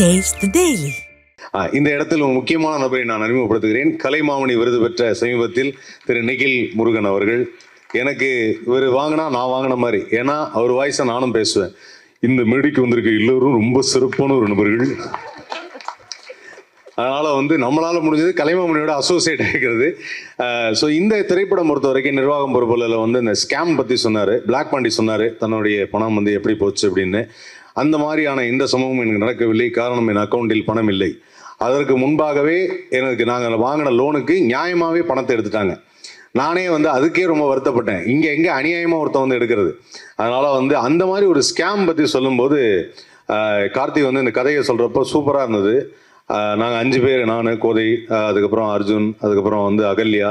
Taste daily இந்த இடத்தில் முக்கியமான நபரை நான் அறிமுகப்படுத்துகிறேன். கலைமாமணி விருது பெற்ற சமீபத்தில் திரு நிகில் முருகன் அவர்கள். எனக்கு இவர் வாங்கினா நான் வாங்கின மாதிரி. ஏன்னா அவர் வாய்ஸை நானும் பேசுவேன். இந்த மேடைக்கு வந்திருக்க எல்லோரும் ரொம்ப சிறப்பான ஒரு நபர்கள். அதனால் வந்து நம்மளால் முடிஞ்சது கலைமாமணியோட அசோசியேட் ஆகிக்கிறது ஸோ இந்த திரைப்படம் பொறுத்த வரைக்கும் நிர்வாகம் பொறுப்பில் வந்து இந்த ஸ்கேம் பற்றி சொன்னார். பிளாக் பாண்டி சொன்னார். தன்னுடைய பணம் வந்து எப்படி போச்சு அப்படின்னு. அந்த மாதிரியான எந்த சம்பவமும் எனக்கு நடக்கவில்லை. காரணம் என் அக்கௌண்ட்டில் பணம் இல்லை. அதற்கு முன்பாகவே எனக்கு நாங்கள் வாங்கின லோனுக்கு நியாயமாகவே பணத்தை எடுத்துட்டாங்க. நானே வந்து அதுக்கே ரொம்ப வருத்தப்பட்டேன். இங்கே எங்கே அநியாயமாக ஒருத்தன் வந்து எடுக்கிறது? அதனால் வந்து அந்த மாதிரி ஒரு ஸ்கேம் பற்றி சொல்லும்போது கார்த்திக் வந்து இந்த கதையை சொல்கிறப்போ சூப்பராக இருந்தது. நாங்கள் அஞ்சு பேர் நான் கோதை அதுக்கப்புறம் அர்ஜுன் அதுக்கப்புறம் வந்து அகல்யா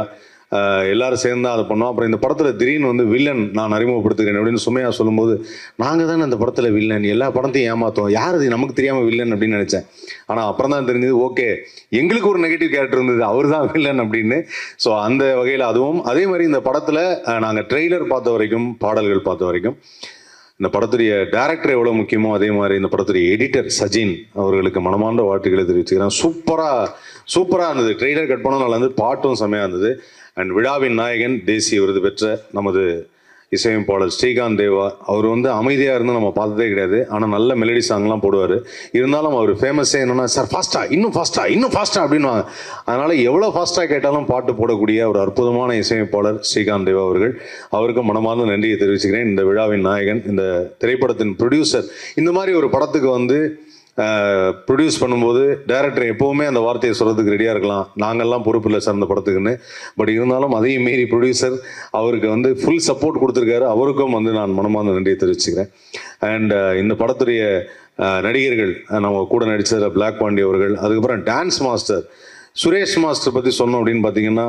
எல்லாரும் சேர்ந்து அதை பண்ணோம். அப்புறம் இந்த படத்தில் திடீர்னு வந்து வில்லன் நான் அறிமுகப்படுத்துகிறேன் அப்படின்னு சுமையா சொல்லும்போது நாங்கள் தானே அந்த படத்தில் வில்லன் எல்லா படத்தையும் ஏமாத்தோம் யார் அது நமக்கு தெரியாமல் வில்லன் அப்படின்னு நினச்சேன். ஆனால் அப்புறம் தான் தெரிஞ்சது ஓகே எங்களுக்கு ஒரு நெகட்டிவ் கேரக்டர் இருந்தது. அவர் தான் வில்லன் அப்படின்னு. ஸோ அந்த வகையில் அதுவும் அதே மாதிரி இந்த படத்தில் நாங்கள் ட்ரெய்லர் பார்த்த வரைக்கும் பாடல்கள் பார்த்த வரைக்கும் இந்த படத்துடைய டேரக்டர் எவ்வளோ முக்கியமோ அதே மாதிரி இந்த படத்துடைய எடிட்டர் சஜின் அவர்களுக்கு மனமார்ந்த வாழ்த்துக்களை தெரிவிச்சுக்கிறேன். சூப்பராக சூப்பராக இருந்தது. ட்ரெய்லர் கட் பண்ண நல்லா இருந்தது பாட்டும் செம்மையாக இருந்தது. அண்ட் விழாவின் நாயகன் தேசிய விருது பெற்ற நமது இசையமைப்பாளர் ஸ்ரீகாந்த் தேவா அவர் வந்து அமைதியாக இருந்து நம்ம பார்த்ததே கிடையாது. ஆனால் நல்ல மெலடி சாங்லாம் போடுவார். இருந்தாலும் அவர் ஃபேமஸே என்னென்னா சார் ஃபாஸ்ட்டாக இன்னும் ஃபாஸ்ட்டாக இன்னும் ஃபாஸ்ட்டாக அப்படின்வாங்க அதனால் எவ்வளோ ஃபாஸ்ட்டாக கேட்டாலும் பாட்டு போடக்கூடிய ஒரு அற்புதமான இசையமைப்பாளர் ஸ்ரீகாந்த் தேவா அவர்கள். அவருக்கு மனமார்ந்த நன்றியை தெரிவிச்சுக்கிறேன். இந்த விழாவின் நாயகன் இந்த திரைப்படத்தின் ப்ரொடியூசர் இந்த மாதிரி ஒரு படத்துக்கு வந்து ப்ரொடியூஸ் பண்ணும்போது டேரக்டர் எப்போவுமே அந்த வார்த்தையை சொல்கிறதுக்கு ரெடியாக இருக்கலாம். நாங்கள்லாம் பொறுப்பு இல்லை சார் அந்த படத்துக்குன்னு. பட் இருந்தாலும் அதையும் மீறி ப்ரொடியூசர் அவருக்கு வந்து ஃபுல் சப்போர்ட் கொடுத்துருக்காரு. அவருக்கும் வந்து நான் மனமார்ந்த நன்றியை தெரிவிச்சுக்கிறேன். அண்ட் இந்த படத்துடைய நடிகர்கள் நம்ம கூட நடித்த பிளாக் பாண்டி அவர்கள் அதுக்கப்புறம் டான்ஸ் மாஸ்டர் சுரேஷ் மாஸ்டர் பற்றி சொன்னோம் அப்படின்னு பார்த்தீங்கன்னா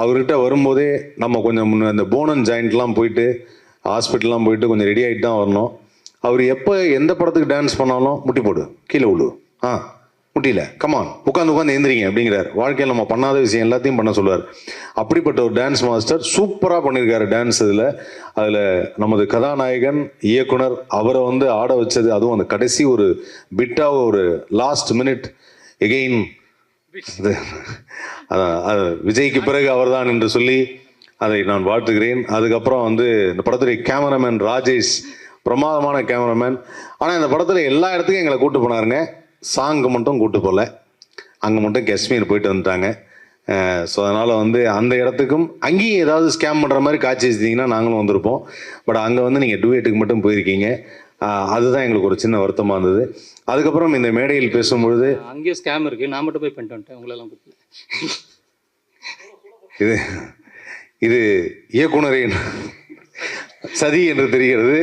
அவர்கிட்ட வரும்போதே நம்ம கொஞ்சம் முன்ன இந்த போனன் ஜாயிண்ட்லாம் போயிட்டு ஹாஸ்பிட்டல்லாம் போயிட்டு கொஞ்சம் ரெடி ஆகிட்டு தான் வரணும். அவர் எப்போ எந்த படத்துக்கு டான்ஸ் பண்ணாலும் முட்டி போடு. கீழே விழு. ஆ முட்டியில. கமான் உட்காந்து உட்காந்து எந்திரிங்க அப்படிங்கிறார். வாழ்க்கையில் நம்ம பண்ணாத விஷயம் எல்லாத்தையும் பண்ண சொல்லுவார். அப்படிப்பட்ட ஒரு டான்ஸ் மாஸ்டர் சூப்பராக பண்ணியிருக்காரு டான்ஸ் இதில். அதில் நமது கதாநாயகன் இயக்குனர் அவரை வந்து ஆட வச்சது அதுவும் அந்த கடைசி ஒரு பிட்டாக ஒரு லாஸ்ட் மினிட் எகெயின் அது விஜய்க்கு பிறகு அவர்தான் என்று சொல்லி அதை நான் வாழ்த்துகிறேன். அதுக்கப்புறம் வந்து இந்த படத்துடைய கேமராமேன் ராஜேஷ் பிரமாதமான கேமராமேன் ஆனால் இந்த படத்தில் எல்லா இடத்துக்கும் எங்களை கூட்டு போனாருங்க. சாங்கு மட்டும் கூட்டு போகல அங்கே மட்டும் காஷ்மீர் போயிட்டு வந்துட்டாங்க. ஸோ அதனால் வந்து அந்த இடத்துக்கும் அங்கேயும் ஏதாவது ஸ்கேம் பண்ணுற மாதிரி காட்சி வச்சிட்டிங்கன்னா நாங்களும் வந்திருப்போம். பட் அங்கே வந்து நீங்கள் டூயட்டுக்கு மட்டும் போயிருக்கீங்க. அதுதான் எங்களுக்கு ஒரு சின்ன வருத்தமாக இருந்தது. அதுக்கப்புறம் இந்த மேடையில் பேசும்பொழுது அங்கேயும் ஸ்கேம் இருக்கு. நான் மட்டும் போய் பண்ணிட்டு வந்துட்டேன். உங்களெல்லாம் இது இது இயக்குனரின் சதி என்று தெரிகிறது.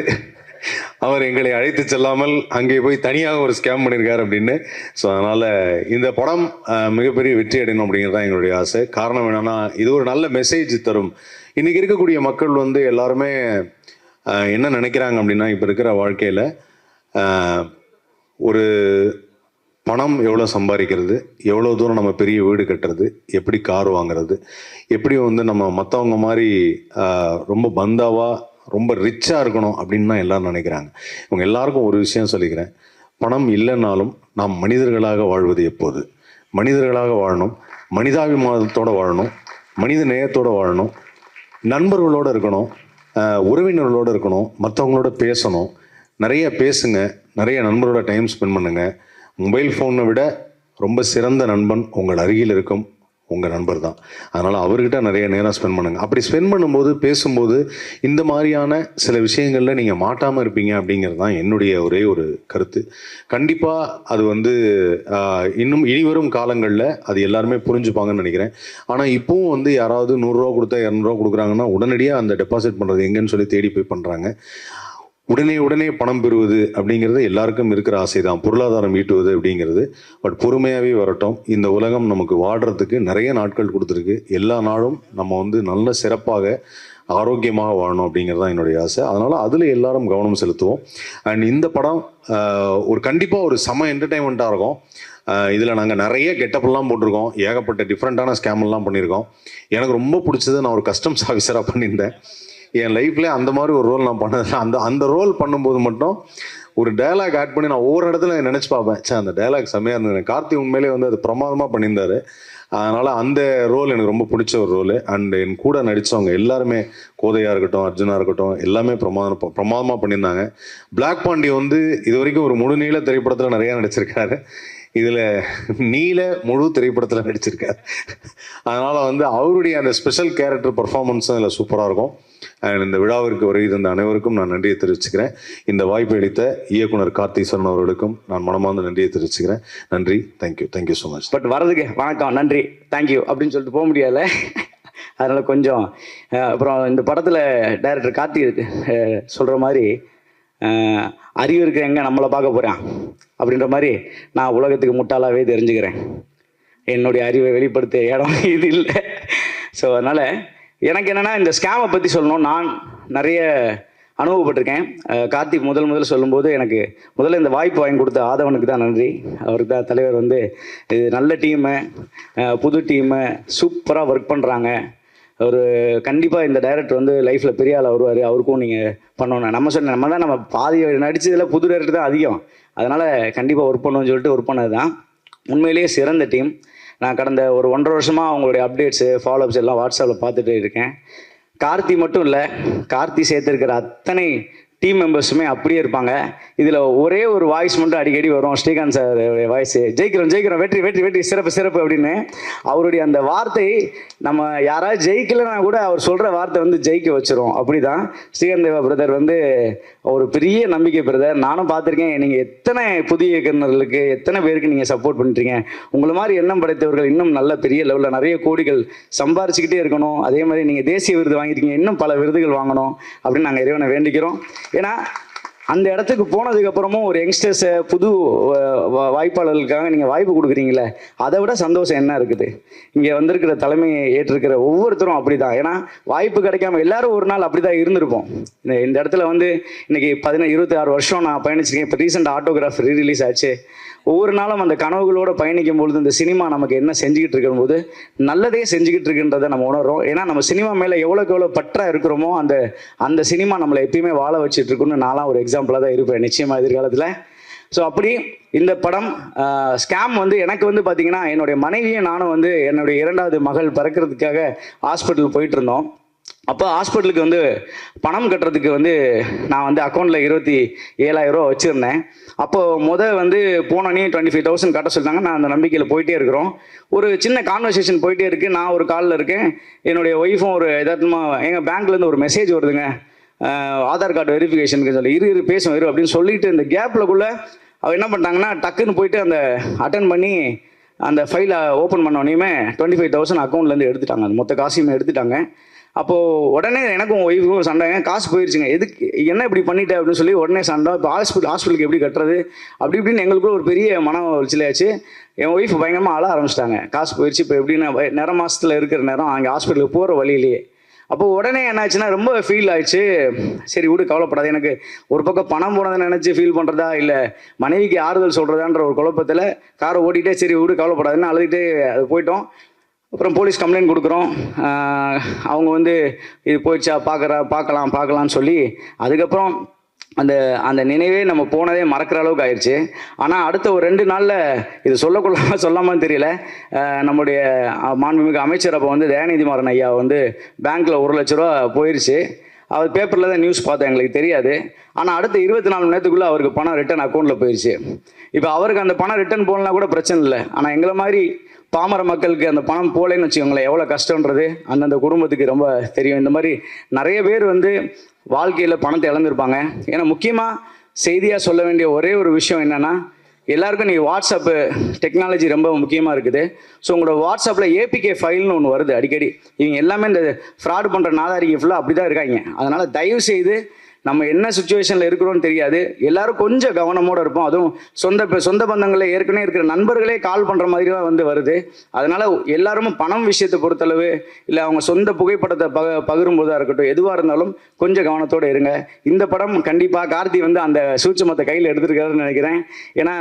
அவர் எங்களை அழைத்து செல்லாமல் அங்கே போய் தனியாக ஒரு ஸ்கேம் பண்ணியிருக்காரு அப்படின்னு. ஸோ அதனால் இந்த படம் மிகப்பெரிய வெற்றி அடையணும் அப்படிங்கிறது தான் எங்களுடைய ஆசை. காரணம் என்னென்னா இது ஒரு நல்ல மெசேஜ் தரும். இன்றைக்கி இருக்கக்கூடிய மக்கள் வந்து எல்லாருமே என்ன நினைக்கிறாங்க அப்படின்னா இப்போ இருக்கிற வாழ்க்கையில் ஒரு பணம் எவ்வளோ சம்பாதிக்கிறது எவ்வளோ தூரம் நம்ம பெரிய வீடு கட்டுறது எப்படி கார் வாங்குறது எப்படி வந்து நம்ம மற்றவங்க மாதிரி ரொம்ப பந்தாவாக ரொம்ப ரிச்சாக இருக்கணும் அப்படின்னு தான் எல்லாரும் நினைக்கிறாங்க. இவங்க எல்லாருக்கும் ஒரு விஷயம் சொல்லிக்கிறேன். பணம் இல்லைன்னாலும் நாம் மனிதர்களாக வாழ்வது எப்போது? மனிதர்களாக வாழணும் மனிதாபிமானத்தோடு வாழணும் மனித நேயத்தோடு வாழணும் நண்பர்களோடு இருக்கணும் உறவினர்களோடு இருக்கணும் மற்றவங்களோட பேசணும். நிறைய பேசுங்க நிறைய நண்பரோட டைம் ஸ்பெண்ட் பண்ணுங்கள் மொபைல் ஃபோனை விட ரொம்ப சிறந்த நண்பன் உங்கள் அருகில் இருக்கும். உங்கள் நண்பர் தான். அதனால் அவர்கிட்ட நிறைய நேரம் ஸ்பெண்ட் பண்ணுங்க. அப்படி ஸ்பெண்ட் பண்ணும்போது பேசும்போது இந்த மாதிரியான சில விஷயங்களில் நீங்கள் மாட்டாமல் இருப்பீங்க அப்படிங்கிறது தான் என்னுடைய ஒரே ஒரு கருத்து. கண்டிப்பாக அது வந்து இன்னும் இனிவரும் காலங்களில் அது எல்லாருமே புரிஞ்சுப்பாங்கன்னு நினைக்கிறேன். ஆனால் இப்போவும் வந்து யாராவது நூறுரூவா கொடுத்தா இரநூறுவா கொடுக்குறாங்கன்னா உடனடியாக அந்த டெபாசிட் பண்ணுறது எங்கேன்னு சொல்லி தேடி போய் பண்ணுறாங்க உடனே உடனே பணம் பெறுவது அப்படிங்கிறது எல்லாருக்கும் இருக்கிற ஆசை தான் பொருளாதாரம் ஈட்டுவது அப்படிங்கிறது. பட் பொறுமையாகவே வரட்டும். இந்த உலகம் நமக்கு வாடுறதுக்கு நிறைய நாட்கள் கொடுத்துருக்கு. எல்லா நாளும் நம்ம வந்து நல்ல சிறப்பாக ஆரோக்கியமாக வாழணும் அப்படிங்கிறது தான் என்னுடைய ஆசை. அதனால் அதில் எல்லாரும் கவனம் செலுத்துவோம். அண்ட் இந்த படம் ஒரு கண்டிப்பாக ஒரு செம என்டர்டைன்மெண்ட்டாக இருக்கும். இதில் நாங்கள் நிறைய கெட்டப்லாம் போட்டிருக்கோம். ஏகப்பட்ட டிஃப்ரெண்ட்டான ஸ்கேம்லாம் பண்ணியிருக்கோம். எனக்கு ரொம்ப பிடிச்சது நான் ஒரு கஸ்டம்ஸ் ஆஃபீஸராக பண்ணியிருந்தேன். என் லைஃப்ல அந்த மாதிரி ஒரு ரோல் நான் பண்ண அந்த அந்த ரோல் பண்ணும்போது மட்டும் ஒரு டைலாக் ஆட் பண்ணி நான் ஒவ்வொரு இடத்துல நினைச்சு பார்ப்பேன். சார் அந்த டயலாக் செம்மையாக இருந்தது. கார்த்தி உண்மையிலே வந்து அது பிரமாதமாக பண்ணியிருந்தாரு. அதனால அந்த ரோல் எனக்கு ரொம்ப பிடிச்ச ஒரு ரோல் அண்ட் என் கூட நடித்தவங்க எல்லாருமே கோதையா இருக்கட்டும் அர்ஜுனா இருக்கட்டும் எல்லாமே பிரமாதம் பிரமாதமாக பண்ணியிருந்தாங்க. பிளாக் பாண்டி வந்து இது வரைக்கும் ஒரு முழுநீள திரைப்படத்தில் நிறையா நடிச்சிருக்காரு. இதில் நீல முழு திரைப்படத்தில் நடிச்சிருக்காரு. அதனால் வந்து அவருடைய அந்த ஸ்பெஷல் கேரக்டர் பர்ஃபார்மன்ஸும் இதில் சூப்பராக இருக்கும். அண்ட் இந்த விழாவிற்கு வருகை தந்த அனைவருக்கும் நான் நன்றியை தெரிவிச்சுக்கிறேன். இந்த வாய்ப்பு அளித்த இயக்குனர் கார்த்திசன் அவர்களுக்கும் நான் மனமார்ந்த நன்றியை தெரிவிச்சுக்கிறேன். நன்றி. Thank you thank you so much but வரதுக்கு வணக்கம். நன்றி. தேங்க்யூ அப்படின்னு சொல்லிட்டு போக முடியல அதனால் கொஞ்சம் அப்புறம் இந்த படத்தில் டைரக்டர் கார்த்திக் சொல்கிற மாதிரி அறிவு இருக்க எங்கே நம்மளை பார்க்க போகிறான் அப்படின்ற மாதிரி நான் உலகத்துக்கு முட்டாளாகவே தெரிஞ்சுக்கிறேன். என்னுடைய அறிவை வெளிப்படுத்த இடம் இது இல்லை. ஸோ அதனால் எனக்கு என்னென்னா இந்த ஸ்கேமை பற்றி சொல்லணும். நான் நிறைய அனுபவப்பட்டிருக்கேன். கார்த்திக் முதல் முதல் சொல்லும்போது எனக்கு முதல்ல இந்த வாய்ப்பு வாங்கி கொடுத்த ஆதவனுக்கு தான் நன்றி. அவருக்கு தான் தலைவர் வந்து இது நல்ல டீமு புது டீமு சூப்பராக ஒர்க் பண்ணுறாங்க அவர் கண்டிப்பாக இந்த டைரக்டர் வந்து லைஃப்பில் பெரிய ஆள் வருவார். அவருக்கும் நீங்கள் பண்ணணும். நம்ம சொன்ன நம்ம தான் நம்ம பாதி நடிச்சதில் புது டைரக்டர் தான் அதிகம். அதனால் கண்டிப்பாக ஒர்க் பண்ணணும்னு சொல்லிட்டு ஒர்க் பண்ணது தான் உண்மையிலேயே சிறந்த டீம் நான் கடந்த ஒரு ஒன்றரை வருஷமாக அவங்களுடைய அப்டேட்ஸு ஃபாலோஅப்ஸ் எல்லாம் வாட்ஸ்அப்பில் பார்த்துட்டு இருக்கேன். கார்த்தி மட்டும் இல்லை கார்த்தி சேர்த்துருக்கிற அத்தனை டீம் மெம்பர்ஸுமே அப்படியே இருப்பாங்க. இதில் ஒரே ஒரு வாய்ஸ் மட்டும் அடிக்கடி வரும். ஸ்ரீகாந்த் சார் வாய்ஸ் ஜெயிக்கிறோம் ஜெயிக்கிறோம். வெற்றி வெற்றி வெற்றி. சிறப்பு சிறப்பு அப்படின்னு அவருடைய அந்த வார்த்தை நம்ம யாராவது ஜெயிக்கலைன்னா கூட அவர் சொல்கிற வார்த்தை வந்து ஜெயிக்க வச்சிரும். அப்படி தான் ஸ்ரீகாந்த் தேவா பிரதர் வந்து ஒரு பெரிய நம்பிக்கை பிரதர் நானும் பார்த்துருக்கேன். நீங்கள் எத்தனை புதிய இயக்குநர்களுக்கு எத்தனை பேருக்கு நீங்கள் சப்போர்ட் பண்ணுறீங்க உங்களை மாதிரி எண்ணம் படைத்தவர்கள் இன்னும் நல்ல பெரிய லெவலில் நிறைய கோடிகள் சம்பாரிச்சுக்கிட்டே இருக்கணும். அதே மாதிரி நீங்கள் தேசிய விருது வாங்கியிருக்கீங்க. இன்னும் பல விருதுகள் வாங்கணும் அப்படின்னு நாங்கள் இறைவனை வேண்டிக்கிறோம். ஏன்னா அந்த இடத்துக்கு போனதுக்கு அப்புறமும் ஒரு யங்ஸ்டர்ஸை புது வா- வாய்ப்பாளர்களுக்காக நீங்கள் வாய்ப்பு கொடுக்குறீங்களே அதை விட சந்தோஷம் என்ன இருக்குது? இங்கே வந்திருக்கிற தலைமையை ஏற்றிருக்கிற ஒவ்வொருத்தரும் அப்படி தான் ஏன்னா வாய்ப்பு கிடைக்காம எல்லாரும் ஒரு நாள் அப்படி தான் இருந்திருப்போம். இந்த இந்த இடத்துல வந்து இன்னைக்கு பதினேழு இருபத்தி ஆறு வருஷம் நான் பயணிச்சிருக்கேன். இப்போ ரீசெண்ட் ஆட்டோகிராஃப் ரீ ரிலீஸ் ஆச்சு. ஒவ்வொரு நாளும் அந்த கனவுகளோட பயணிக்கும் பொழுது இந்த சினிமா நமக்கு என்ன செஞ்சுக்கிட்டு இருக்கும்போது நல்லதே செஞ்சுக்கிட்டு இருக்குன்றதை நம்ம உணர்றோம். ஏன்னா நம்ம சினிமா மேலே எவ்வளோக்கு எவ்வளோ பற்றா இருக்கிறோமோ அந்த அந்த சினிமா நம்மளை எப்பயுமே வாழ வச்சுட்டு இருக்குன்னு நான்லாம் ஒரு எக்ஸாம் எக்ஸாம்பிளாக தான் இருப்பேன். நிச்சயமாக எதிர்காலத்தில். ஸோ அப்படி இந்த படம் ஸ்கேம் வந்து எனக்கு வந்து பார்த்தீங்கன்னா என்னுடைய மனைவியும் நானும் வந்து என்னுடைய இரண்டாவது மகள் பிறக்கிறதுக்காக ஹாஸ்பிட்டல் போயிட்டு இருந்தோம் அப்போ ஹாஸ்பிட்டலுக்கு வந்து பணம் கட்டுறதுக்கு வந்து நான் வந்து அக்கௌண்ட்டில் இருபத்தி ஏழாயிரம் வச்சுருந்தேன். அப்போது முத வந்து போனோடனே டுவெண்ட்டி ஃபைவ் தௌசண்ட் கட்ட சொல்லிட்டாங்க. நான் அந்த நம்பிக்கையில் போயிட்டே இருக்கிறோம். ஒரு சின்ன கான்வர்சேஷன் போயிட்டே இருக்கு. நான் ஒரு காலில் இருக்கேன். என்னுடைய ஒய்ஃபும் ஒரு எதார்த்தமாக எங்கள் பேங்க்லேருந்து ஒரு மெசேஜ் வருதுங்க. ஆதார் கார்டு வெரிஃபிகேஷனுக்கு சொல்லி இரு இரு பேசும் இரு அப்படின்னு சொல்லிட்டு இந்த கேப்லக்குள்ள அவள் என்ன பண்ணிட்டாங்கன்னா டக்குன்னு போயிட்டு அந்த அட்டன் பண்ணி அந்த ஃபைலை ஓப்பன் பண்ண டுவெண்ட்டி ஃபைவ் தௌசண்ட் அக்கௌண்ட்லேருந்து எடுத்துட்டாங்க. அந்த மொத்த காசையுமே எடுத்துட்டாங்க. அப்போது உடனே எனக்கும் ஒய்ஃபுக்கும் சண்டைங்க. காசு போயிருச்சுங்க. எதுக்கு என்ன இப்படி பண்ணிட்டேன் அப்படின்னு சொல்லி உடனே சண்டை இப்போ ஹாஸ்பிட்டல் ஹாஸ்பிட்டலுக்கு எப்படி கட்டுறது? அப்படி இப்படின்னு எங்களுக்குள்ள ஒரு பெரிய மன உளைச்சலாச்சு என் ஒய்ஃப் பயங்கரமாக அழ ஆரம்பிச்சிட்டாங்க. காசு போயிடுச்சு இப்போ எப்படின்னா நேரம் நிற இருக்கிற நேரம் அங்கே ஹாஸ்பிட்டலுக்கு போகிற வழியிலேயே. அப்போ உடனே என்னாச்சுன்னா ரொம்ப ஃபீல் ஆயிடுச்சு. சரி விடு கவலைப்படாது. எனக்கு ஒரு பக்கம் பணம் போனதை நினச்சி ஃபீல் பண்ணுறதா இல்லை மனைவிக்கு ஆறுதல் சொல்கிறதான்ற ஒரு குழப்பத்தில் காரை ஓட்டிகிட்டே சரி விடு கவலைப்படாதுன்னு அழுதுகிட்டே அது போயிட்டோம். அப்புறம் போலீஸ் கம்ப்ளைண்ட் கொடுக்குறோம். அவங்க வந்து இது போயிடுச்சா பார்க்குறா பார்க்கலாம் பார்க்கலாம்னு சொல்லி அதுக்கப்புறம் அந்த அந்த நினைவே நம்ம போனதே மறக்கிற அளவுக்கு ஆயிடுச்சு ஆனால் அடுத்த ஒரு ரெண்டு நாளில் இது சொல்லக்குள்ள சொல்லாமான்னு தெரியல. நம்முடைய மாண்புமிகு அமைச்சர் அப்போ வந்து தயாநிதிமாறன் ஐயா வந்து பேங்க்கில் ஒரு லட்ச ரூபா போயிடுச்சு அவர் பேப்பரில் தான் நியூஸ் பார்த்தேன் எங்களுக்கு தெரியாது. ஆனால் அடுத்த இருபத்தி நாலு மணி நேரத்துக்குள்ளே அவருக்கு பணம் ரிட்டர்ன் அக்கௌண்ட்டில் போயிடுச்சு இப்போ அவருக்கு அந்த பணம் ரிட்டர்ன் போகலனா கூட பிரச்சனை இல்லை. ஆனால் எங்களை மாதிரி பாமர மக்களுக்கு அந்த பணம் போலேன்னு வச்சுக்கோங்களேன் எவ்வளோ கஷ்டன்றது அந்தந்த குடும்பத்துக்கு ரொம்ப தெரியும். இந்த மாதிரி நிறைய பேர் வந்து வாழ்க்கையில் பணத்தை இழந்திருப்பாங்க. ஏன்னா முக்கியமாக செய்தியாக சொல்ல வேண்டிய ஒரே ஒரு விஷயம் என்னென்னா எல்லாருக்கும் நீங்கள் வாட்ஸ்அப்பு டெக்னாலஜி ரொம்ப முக்கியமாக இருக்குது. ஸோ உங்களோட வாட்ஸ்அப்பில் ஏபிகே ஃபைல்னு ஒன்று வருது அடிக்கடி. இவங்க எல்லாமே இந்த ஃப்ராட் பண்ணுற நாதாரிக்கு ஃபுல்லாக அப்படி தான் இருக்காங்க. அதனால் தயவு செய்து நம்ம என்ன சுச்சுவேஷனில் இருக்கிறோம்னு தெரியாது. எல்லாரும் கொஞ்சம் கவனமோட இருப்போம். அதுவும் சொந்த சொந்த பந்தங்களில் ஏற்கனவே இருக்கிற நண்பர்களே கால் பண்ணுற மாதிரி தான் வந்து வருது. அதனால எல்லாருமே பணம் விஷயத்தை பொறுத்தளவு இல்லை அவங்க சொந்த புகைப்படத்தை பக பகிரும்போதாக இருக்கட்டும் எதுவாக இருந்தாலும் கொஞ்சம் கவனத்தோடு இருங்க. இந்த படம் கண்டிப்பாக கார்த்தி வந்து அந்த சூட்சமத்தை கையில் எடுத்திருக்காருன்னு நினைக்கிறேன். ஏன்னா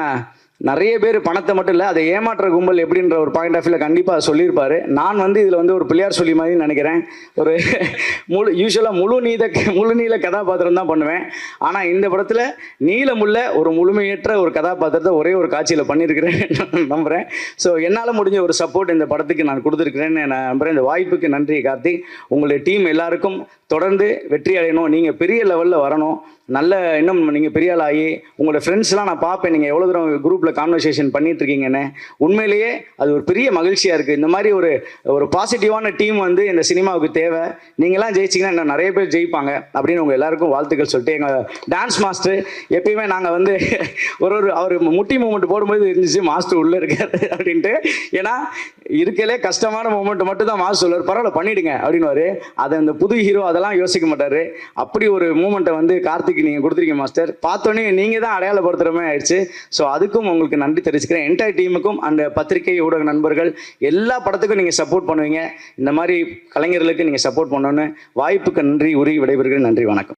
நிறைய பேர் பணத்தை மட்டும் இல்லை அதை ஏமாற்ற கும்பல் எப்படின்ற ஒரு பாயிண்ட் ஆஃப் வியூவில் கண்டிப்பாக சொல்லியிருப்பாரு. நான் வந்து இதில் வந்து ஒரு பிள்ளையார் சொல்லி மாதிரி நினைக்கிறேன். ஒரு முழு யூஸ்வலாக முழு நீத முழு நீள கதாபாத்திரம் தான் பண்ணுவேன். ஆனால் இந்த படத்தில் நீளமுள்ள ஒரு முழுமையற்ற ஒரு கதாபாத்திரத்தை ஒரே ஒரு காட்சியில் பண்ணியிருக்கிறேன் நம்புகிறேன் ஸோ என்னால் முடிஞ்ச ஒரு சப்போர்ட் இந்த படத்துக்கு நான் கொடுத்துருக்கிறேன்னு நான் நம்புகிறேன் இந்த வாய்ப்புக்கு நன்றி கார்த்திக். உங்களுடைய டீம் எல்லாருக்கும் தொடர்ந்து வெற்றி அடையணும். நீங்கள் பெரிய லெவலில் வரணும். நல்ல இன்னும் நீங்கள் பெரிய ஆள் ஆகி உங்களோட ஃப்ரெண்ட்ஸ்லாம் நான் பார்ப்பேன். நீங்கள் எவ்வளோ தூரம் குரூப்பில் கான்வர்சேஷன் பண்ணிட்டு இருக்கீங்கன்னு. உண்மையிலேயே அது ஒரு பெரிய மகிழ்ச்சியாக இருக்குது இந்த மாதிரி ஒரு ஒரு பாசிட்டிவான டீம் வந்து இந்த சினிமாவுக்கு தேவை. நீங்களாம் ஜெயிச்சிங்கன்னா இன்னும் நிறைய பேர் ஜெயிப்பாங்க அப்படின்னு உங்கள் எல்லாருக்கும் வாழ்த்துக்கள் சொல்லிட்டு எங்கள் டான்ஸ் மாஸ்டர் எப்பயுமே நாங்கள் வந்து ஒரு ஒரு அவர் முட்டி மூமெண்ட் போடும்போது இருந்துச்சு மாஸ்டர் உள்ளே இருக்காரு அப்படின்ட்டு. ஏன்னா இருக்கலே கஷ்டமான மூமெண்ட் மட்டும் தான் மாஸ்டர் சொல்லுவார். பரவாயில்ல பண்ணிடுங்க அப்படின்னு அதை அந்த புது ஹீரோ அதெல்லாம் யோசிக்க மாட்டார். அப்படி ஒரு மூமெண்ட்டை வந்து கார்த்திக் நீங்கள் கொடுத்துருக்கீங்க மாஸ்டர் பார்த்தோன்னே நீங்கள் தான் அடையாளப்படுத்துகிற மாதிரி ஆயிடுச்சு. ஸோ அதுக்கும் உங்களுக்கு நன்றி தெரிவிச்சுக்கிறேன். என்டையர் டீமுக்கும் அந்த பத்திரிகை ஊடக நண்பர்கள் எல்லா படத்துக்கும் நீங்கள் சப்போர்ட் பண்ணுவீங்க. இந்த மாதிரி கலைஞர்களுக்கு நீங்கள் சப்போர்ட் பண்ணணுன்னு வாய்ப்புக்கு நன்றி உருகி விடைபெறுகிறேன். நன்றி வணக்கம்.